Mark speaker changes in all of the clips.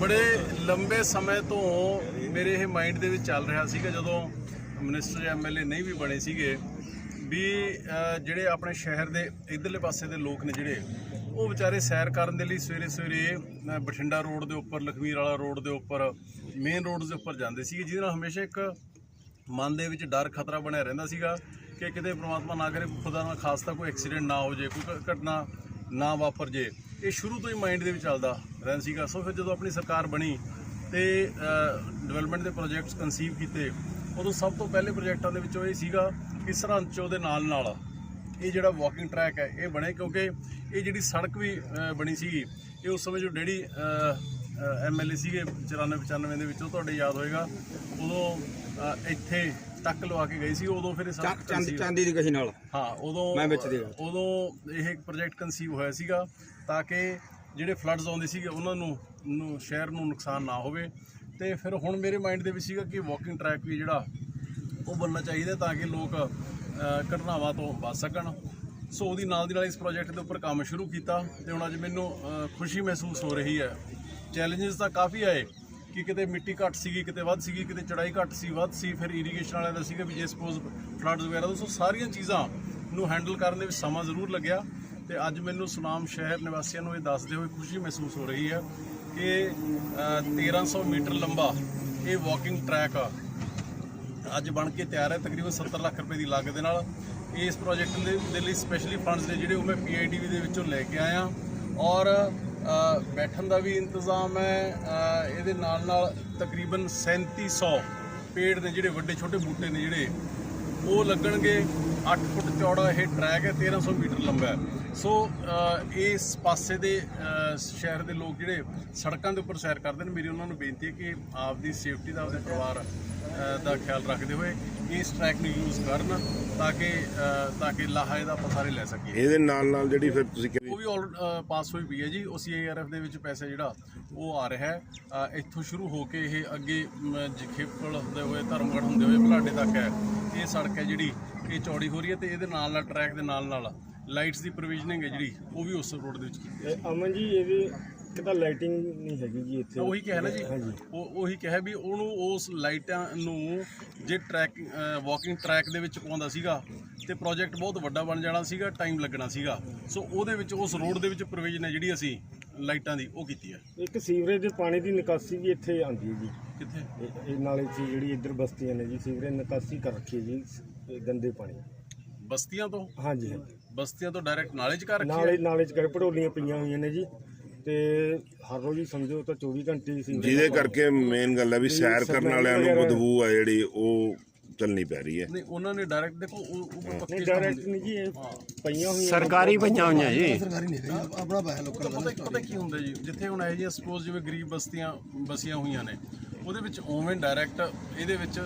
Speaker 1: ਬੜੇ ਲੰਬੇ ਸਮੇਂ ਤੋਂ ਮੇਰੇ ਇਹ ਮਾਈਂਡ ਦੇ ਵਿੱਚ ਚੱਲ ਰਿਹਾ ਸੀਗਾ, ਜਦੋਂ ਮਿਨਿਸਟਰ ਐਮਐਲਏ ਨਹੀਂ ਵੀ ਬਣੇ ਸੀਗੇ, ਵੀ ਜਿਹੜੇ ਆਪਣੇ ਸ਼ਹਿਰ ਦੇ ਇਧਰਲੇ ਪਾਸੇ ਦੇ ਲੋਕ ਨੇ ਜਿਹੜੇ, ਉਹ ਵਿਚਾਰੇ ਸੈਰ ਕਰਨ ਦੇ ਲਈ ਸਵੇਰੇ ਸਵੇਰੇ ਬਠਿੰਡਾ ਰੋਡ ਦੇ ਉੱਪਰ ਲਖਮੀਰ ਵਾਲਾ ਰੋਡ ਦੇ ਉੱਪਰ ਮੇਨ ਰੋਡ ਦੇ ਉੱਪਰ ਜਾਂਦੇ ਸੀਗੇ, ਜਿਹਦੇ ਨਾਲ ਹਮੇਸ਼ਾ ਇੱਕ ਮਨ ਦੇ ਵਿੱਚ ਡਰ, ਖਤਰਾ ਬਣਿਆ ਰਹਿੰਦਾ ਸੀਗਾ ਕਿ ਕਿਤੇ ਪ੍ਰਮਾਤਮਾ ਨਾ ਕਰੇ, ਖੁਦਾ ਨਾ ਖਾਸਤਾ ਕੋਈ ਐਕਸੀਡੈਂਟ ਨਾ ਹੋ ਜੇ ਕੋਈ ਘ- ਘਟਨਾ ਨਾ ਵਾਪਰ ਜੇ ਇਹ ਸ਼ੁਰੂ ਤੋਂ ਹੀ ਮਾਈਂਡ ਦੇ ਵਿੱਚ ਚੱਲਦਾ ਰਹਿੰਦਾ ਸੀਗਾ। ਸੋ ਫਿਰ ਜਦੋਂ ਆਪਣੀ ਸਰਕਾਰ ਬਣੀ ਤੇ ਡਿਵੈਲਪਮੈਂਟ ਦੇ ਪ੍ਰੋਜੈਕਟਸ ਕਨਸੀਵ ਕੀਤੇ, ਉਦੋਂ ਸਭ ਤੋਂ ਪਹਿਲੇ ਪ੍ਰੋਜੈਕਟਾਂ ਦੇ ਵਿੱਚੋਂ ਇਹ ਸੀਗਾ ਕਿ ਸਰਹੰਦ 'ਚ ਉਹਦੇ ਨਾਲ ਨਾਲ ਇਹ ਜਿਹੜਾ ਵਾਕਿੰਗ ਟਰੈਕ ਹੈ, ਇਹ ਬਣੇ ਕਿਉਂਕਿ ਇਹ ਜਿਹੜੀ ਸੜਕ ਵੀ ਬਣੀ ਸੀਗੀ, ਇਹ ਉਸ ਸਮੇਂ ਜੋ ਡੈਡੀ ਐਮਐਲਏ ਸੀਗੇ 94 95 ਦੇ ਵਿੱਚ, ਉਹ ਤੁਹਾਡੇ ਯਾਦ ਹੋਏਗਾ। ਉਦੋਂ ਇੱਥੇ ਟੱਕ ਲਵਾ ਕੇ ਗਈ ਸੀ ਉਦੋਂ ਫਿਰ ਇਹ ਸੜਕ
Speaker 2: ਚਾਂਦੀ
Speaker 1: conceive-
Speaker 2: ਚਾਂਦੀ ਦੀ ਕਹੀ ਨਾਲ।
Speaker 1: ਹਾਂ ਉਦੋਂ
Speaker 2: ਮੈਂ ਵਿੱਚ ਦੀ ਗੱਲ।
Speaker 1: ਉਦੋਂ ਇਹ ਪ੍ਰੋਜੈਕਟ ਕਨਸੀਵ ਹੋਇਆ ਸੀਗਾ ਤਾਂ ਕਿ ਜਿਹੜੇ ਫਲੱਡਸ ਆਉਂਦੇ ਸੀਗੇ ਉਹਨਾਂ ਨੂੰ ਨੂੰ ਸ਼ਹਿਰ ਨੂੰ ਨੁਕਸਾਨ ਨਾ ਹੋਵੇ। ਤੇ ਫਿਰ ਹੁਣ ਮੇਰੇ ਮਾਈਂਡ ਦੇ ਵਿੱਚ ਸੀਗਾ ਕਿ ਵਾਕਿੰਗ ਟਰੈਕ ਵੀ ਜਿਹੜਾ ਉਹ ਬਣਨਾ ਚਾਹੀਦਾ ਤਾਂ ਕਿ ਲੋਕ ਘਟਨਾਵਾਂ ਤੋਂ ਬਚ ਸਕਣ। ਸੋ ਉਹਦੀ ਨਾਲ ਦੀ ਨਾਲ ਇਸ ਪ੍ਰੋਜੈਕਟ ਦੇ ਉੱਪਰ ਕੰਮ ਸ਼ੁਰੂ ਕੀਤਾ ਤੇ ਹੁਣ ਅੱਜ ਮੈਨੂੰ ਖੁਸ਼ੀ ਮਹਿਸੂਸ ਹੋ ਰਹੀ ਹੈ। ਚੈਲੰਜਸ ਤਾਂ ਕਾਫੀ ਆਏ ਕਿ ਕਿਤੇ ਮਿੱਟੀ ਘੱਟ ਸੀਗੀ ਕਿਤੇ ਵੱਧ ਸੀਗੀ ਕਿਤੇ ਚੜਾਈ ਘੱਟ ਸੀ ਵੱਧ ਸੀ ਫਿਰ ਇਰੀਗੇਸ਼ਨ ਵਾਲਿਆਂ ਦਾ ਸੀਗਾ ਵੀ ਜੇ ਸਪੋਜ਼ ਫਲੱਡਸ ਵਗੈਰਾ ਦਾ ਸੋ ਸਾਰੀਆਂ ਚੀਜ਼ਾਂ ਨੂੰ ਹੈਂਡਲ ਕਰਨ ਦੇ ਵਿੱਚ ਸਮਾਂ ਜ਼ਰੂਰ ਲੱਗਿਆ। ਤੇ ਅੱਜ ਮੈਨੂੰ ਸੁਨਾਮ ਸ਼ਹਿਰ ਨਿਵਾਸੀਆਂ ਨੂੰ ਇਹ ਦੱਸਦੇ ਹੋਏ ਖੁਸ਼ੀ ਮਹਿਸੂਸ ਹੋ ਰਹੀ ਹੈ ਕਿ ਅ, 1300 ਮੀਟਰ ਲੰਬਾ ਇਹ ਵਾਕਿੰਗ ਟਰੈਕ ਆ। ਅੱਜ ਬਣ ਕੇ ਤਿਆਰ ਹੈ ਤਕਰੀਬਨ 70 ਲੱਖ ਰੁਪਏ ਦੀ ਲਾਗਤ ਦੇ ਨਾਲ। ਇਸ ਪ੍ਰੋਜੈਕਟ ਦੇ ਦੇ ਲਈ ਸਪੈਸ਼ਲੀ ਫੰਡਸ ਨੇ ਜਿਹੜੇ ਉਹ ਮੈਂ ਪੀਆਈਡੀਵੀ ਦੇ ਵਿੱਚੋਂ ਲੈ ਕੇ ਆਇਆ। ਔਰ ਬੈਠਣ ਦਾ ਵੀ ਇੰਤਜ਼ਾਮ ਹੈ। ਇਹਦੇ ਨਾਲ ਨਾਲ ਤਕਰੀਬਨ 3700 ਪੇੜ ਨੇ ਜਿਹੜੇ ਵੱਡੇ ਛੋਟੇ ਬੂਟੇ ਨੇ ਜਿਹੜੇ ਉਹ ਲੱਗਣਗੇ 8 ਫੁੱਟ ਚੌੜਾ ਇਹ ਟਰੈਕ ਹੈ 1300 ਮੀਟਰ ਲੰਬਾ ਹੈ। ਸੋ ਇਸ ਪਾਸੇ ਦੇ ਸ਼ਹਿਰ ਦੇ ਲੋਕ ਜਿਹੜੇ ਸੜਕਾਂ ਦੇ ਉੱਪਰ ਸੈਰ ਕਰਦੇ ਨੇ ਮੇਰੀ ਉਹਨਾਂ ਨੂੰ ਬੇਨਤੀ ਹੈ ਕਿ ਆਪਦੀ ਸੇਫਟੀ ਦਾ ਆਪਦੇ ਪਰਿਵਾਰ ਦਾ ਖਿਆਲ ਰੱਖਦੇ ਹੋਏ ਇਸ ਟਰੈਕ ਨੂੰ ਯੂਜ਼ ਕਰਨ ਤਾਂ ਕਿ ਤਾਂ ਕਿ ਲਾਹਾ ਇਹਦਾ ਆਪਾਂ ਸਾਰੇ ਲੈ ਸਕੀਏ।
Speaker 3: ਇਹਦੇ ਨਾਲ ਨਾਲ ਜਿਹੜੀ ਫਿਰ ਤੁਸੀਂ
Speaker 1: ਉਹ ਵੀ ਆਲ ਪਾਸ ਹੋਈ ਪਈ ਹੈ ਜੀ। ਉਹ ਸੀਆਰਐਫ ਦੇ ਵਿੱਚ ਪੈਸਾ ਜਿਹੜਾ ਉਹ ਆ ਰਿਹਾ ਹੈ। ਇੱਥੋਂ ਸ਼ੁਰੂ ਹੋ ਕੇ ਇਹ ਅੱਗੇ ਜਖੇਪਲ ਹੁੰਦੇ ਹੋਏ ਧਰਮਗੜ੍ਹ ਹੁੰਦੇ ਹੋਏ ਬਲਾਡੇ ਤੱਕ ਹੈ। ਇਹ ਸੜਕ ਹੈ ਜਿਹੜੀ ਇਹ ਚੌੜੀ ਹੋ ਰਹੀ ਹੈ ਤੇ ਇਹਦੇ ਨਾਲ ਨਾਲ ਟਰੈਕ ਦੇ ਨਾਲ ਨਾਲ ਲਾਈਟਸ ਦੀ ਪ੍ਰੋਵੀਜ਼ਨਿੰਗ ਹੈ ਜਿਹੜੀ ਉਹ ਵੀ ਉਸ ਰੋਡ ਦੇ ਵਿੱਚ ਕੀਤੀ ਹੈ
Speaker 4: ਅਮਨ ਜੀ ਇਹਦੇ ਕਿਤਾ ਲਾਈਟਿੰਗ ਨਹੀਂ ਹੈਗੀ ਜੀ ਇੱਥੇ।
Speaker 1: ਤਾਂ ਉਹੀ ਕਿਹਾ ਨਾ ਜੀ ਉਹ ਉਹੀ ਕਿਹਾ ਵੀ ਉਹਨੂੰ ਉਸ ਲਾਈਟਾਂ ਨੂੰ ਜੇ ਟਰੈਕ ਵਾਕਿੰਗ ਟਰੈਕ ਦੇ ਵਿੱਚ ਪਾਉਂਦਾ ਸੀਗਾ ਤੇ ਪ੍ਰੋਜੈਕਟ ਬਹੁਤ ਵੱਡਾ ਬਣ ਜਾਣਾ ਸੀਗਾ ਟਾਈਮ ਲੱਗਣਾ ਸੀਗਾ। ਸੋ ਉਹਦੇ ਵਿੱਚ ਉਸ ਰੋਡ ਦੇ ਵਿੱਚ ਪ੍ਰੋਵੀਜ਼ਨ ਹੈ ਜਿਹੜੀ ਅਸੀਂ ਲਾਈਟਾਂ ਦੀ ਉਹ ਕੀਤੀ ਹੈ?
Speaker 4: ਇੱਕ ਸੀਵਰੇਜ ਦੇ ਪਾਣੀ ਦੀ ਨਿਕਾਸੀ ਵੀ ਇੱਥੇ ਆਉਂਦੀ ਹੈ ਜੀ।
Speaker 1: ਕਿੱਥੇ?
Speaker 4: ਇਹ- ਇਹ ਨਾਲੇ 'ਚ ਜਿਹੜੀ ਇੱਧਰ ਬਸਤੀਆਂ ਨੇ ਜੀ ਸੀਵਰੇਜ ਨਿਕਾਸੀ ਕਰ ਰੱਖੀ ਹੈ ਜੀ ਇਹ ਗੰਦੇ ਪਾਣੀ।
Speaker 1: ਬਸਤੀਆਂ ਤੋਂ?
Speaker 4: ਹਾਂਜੀ ਹਾਂਜੀ।
Speaker 1: ਬਸਤੀਆਂ ਤੋਂ ਡਾਇਰੈਕਟ ਨਾਲੇ 'ਚ ਕਰ ਰੱਖੀ
Speaker 4: ਨਾਲੇ
Speaker 1: ਹੈ?
Speaker 4: ਨਾਲੇ 'ਚ ਕਰ ਪੜੋਲੀਆਂ ਪਈਆਂ ਹੋਈਆਂ ਨੇ ਜੀ ਤੇ ਹਰ ਰੋਜ਼ ਹੀ ਸਮਝੋ ਤਾਂ 24 ਘੰਟੇ ਸੀ
Speaker 3: ਜਿਹਦੇ ਕਰਕੇ ਮੇਨ ਗੱਲ ਹੈ ਵੀ ਸੈਰ ਕਰਨ ਵਾਲਿਆਂ ਨੂੰ ਬਦਬੂ ਆ ਜਿਹੜੀ ਉਹ ਚੱਲਣੀ ਪੈ ਰਹੀ ਹੈ।
Speaker 1: ਨਹੀਂ ਉਹਨਾਂ ਨੇ ਡਾਇਰੈਕਟ ਦੇਖੋ ਉਹ ਉਹ ਪੱਕੇ
Speaker 4: ਨਹੀਂ ਡਾਇਰੈਕਟ ਨਹੀਂ ਜੀ ਇਹ ਪਈਆਂ ਹੋਈਆਂ
Speaker 2: ਸਰਕਾਰੀ ਪਈਆਂ ਹੋਈਆਂ ਜੀ।
Speaker 1: ਪਤਾ ਪਤਾ ਪਤਾ ਕੀ ਹੁੰਦਾ ਜੀ? ਜਿੱਥੇ ਹੁਣ ਇਹ ਜੀ ਸਪੋਜ਼ ਜਿਵੇਂ ਗਰੀਬ ਬਸਤੀਆਂ ਬਸੀਆਂ ਹੋਈਆਂ ਨੇ ਉਹਦੇ ਵਿੱਚ ਉਵੇਂ ਡਾਇਰੈਕਟ ਇਹਦੇ ਵਿੱਚ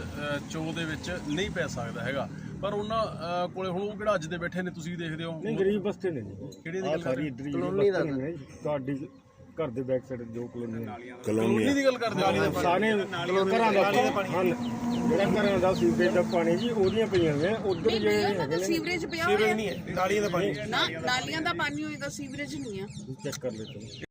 Speaker 1: ਚੋ ਦੇ ਵਿੱਚ ਨਹੀਂ ਪੈ ਸਕਦਾ ਹੈਗਾ। ਪਰ ਉਹਨਾਂ ਅਹ, ਕੋਲੇ ਹੁਣ ਉਹ ਕਿਹੜਾ ਅੱਜ ਦੇ ਬੈਠੇ ਨੇ ਤੁਸੀਂ ਦੇਖਦੇ ਹੋ?
Speaker 4: ਨਹੀਂ ਗਰੀਬ ਬਸਤੇ ਨੇ ਜੀ।
Speaker 1: ਕਿਹੜੀ ਦੀ ਗੱਲ ਕਰ
Speaker 4: ਸਾਰੀ
Speaker 1: ਰਹੇ
Speaker 4: ਇੱਧਰ ਹੀ ਬਸਤੇ ਨੇ ਜੀ, ਤੁਹਾਡੀ ਘਰ ਦੇ ਬੈਕ ਸਾਈਡ ਜੋ ਕਲੋਨੀ ਹੈ।
Speaker 3: ਕਲੋਨੀ
Speaker 1: ਦੀ ਗੱਲ ਕਰਦੇ ਹੋ?
Speaker 4: ਸਾਰੇ ਘਰਾਂ ਦਾ ਹਨ ਜਿਹੜਾ ਘਰਾਂ ਦਾ ਸੀਵਰੇਜ ਦਾ ਪਾਣੀ ਜੀ ਉਹਦੀਆਂ ਪਈਆਂ ਹੋਈਆਂ ਉਧਰ
Speaker 5: ਨਹੀਂ
Speaker 4: ਜਿਹੜੇ ਹੈਗੇ ਨੇ
Speaker 5: ਸੀਵਰੇਜ ਪਿਆ ਹੋਇਆ। ਨਹੀਂ ਹੈ ਨਾਲੀਆਂ ਦਾ ਪਾਣੀ। ਨਾ ਨਾਲੀਆਂ ਦਾ ਪਾਣੀ ਹੋਏਗਾ ਸੀਵਰੇਜ ਨਹੀਂ ਆ
Speaker 4: ਚੈੱਕ ਕਰ ਲੈਂਦੇ